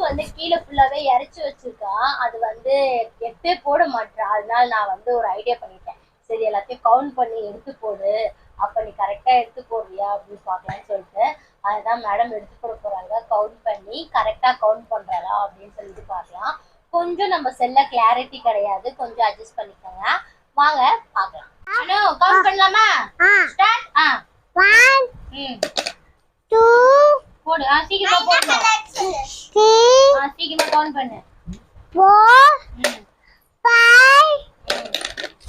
வந்து கீழே ஃபுல்லாவே இறச்சி வச்சிருக்கான் அது வந்து எடுத்தே போட மாட்டான் அதனால நான் வந்து ஒரு ஐடியா பண்ணிட்டேன். சரி எல்லாத்தையும் கவுண்ட் பண்ணி எடுத்து போடு. அப்ப நீ கரெக்டா எடுத்து போடுறியா அப்படின்னு பார்க்கலாம்னு சொல்லிட்டு அதுதான் மேடம் எடுத்து போட போறாங்க. கவுண்ட் பண்ணி கரெக்டா கவுண்ட் பண்றாளா அப்படின்னு சொல்லிட்டு பார்க்கலாம். கொஞ்சம் நம்ம செல்ல கிளாரிட்டி கிடையாது. கொஞ்சம் அட்ஜஸ்ட் பண்ணிக்கோங்க. வாங்க பார்க்கலாம். அனு கவுண்ட் பண்ணலாமா? ஸ்டார்ட் ஆ. ஒன் ம். டூ போடு. ஆ சீக்கிரமா போடணும். த்ரீ ஆ சீக்கிரமா கவுண்ட் பண்ணு. ஃபோர் ம். Five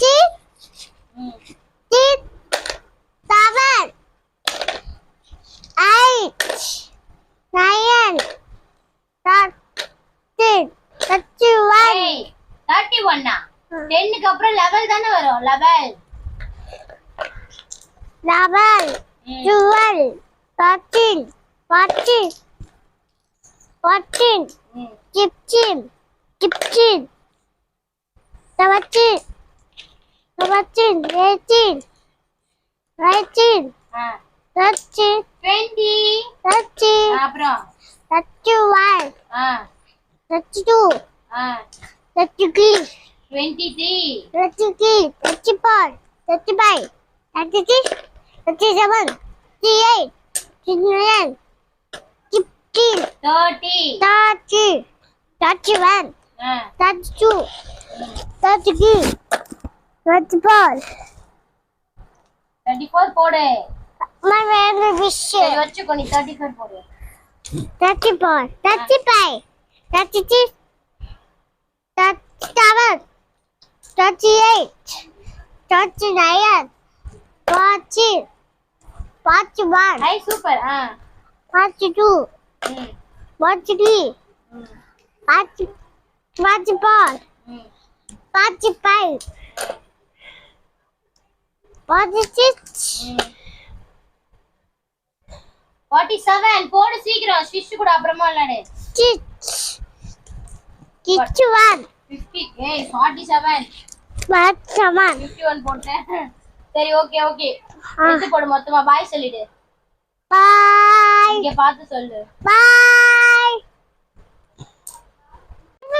six six, seven, eight, nine, thirteen, thirty-one, ஏய் தேர்ட்டி ஒன்னா டென்னுக்கு அப்புறம் லெவல் தானே வரும் level eleven, twelve, thirteen, fourteen, fourteen, fifteen, sixteen, seventeen, seventeen, eighteen, nineteen, thirty, twenty thirty, அப்புறம் thirty-one, ஆ thirty-two, ஆ thirty-three, twenty three thirty-three, thirty-four, thirty-five, thirty-six, thirty-seven, thirty-eight, thirty-nine, fifteen, thirty thirty, thirty-one, ஆ thirty-two, thirty-three, thirty-four. போடு My favorite wish. சரி வச்சுக்கோ நீ thirty four போடு Thirty-four, thirty-five, thirty-six, thirty-seven, thirty-eight, thirty-nine, forty, forty-one, ஐ super ஆ forty-two, ம் forty-three, ம் forty, forty-four, ம் forty-five, forty-six, ம் ஃபார்ட்டி செவன் போடு சீக்கிரம். ஸ்விட்ச் கூட அப்புறமா விளையாடு six, sixty-one, ஃபிஃப்டி ஏய் ஃபார்ட்டி செவன். ஃபிஃப்டி ஒன் போட்டேன். சரி ஓகே ஓகே. எடுத்து போடு மொத்தமா. பாய் சொல்லிடு. Bye. இங்க பார்த்து சொல்லு.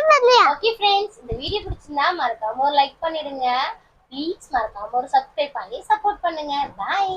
வரலையா ஓகே ஃப்ரெண்ட்ஸ் இந்த வீடியோ பிடிச்சிருந்தா மறக்காம ஒரு லைக் பண்ணிடுங்க. ப்ளீஸ் மறக்காம ஒரு சப்ஸ்கிரைப் பண்ணி சப்போர்ட் பண்ணுங்க. பாய்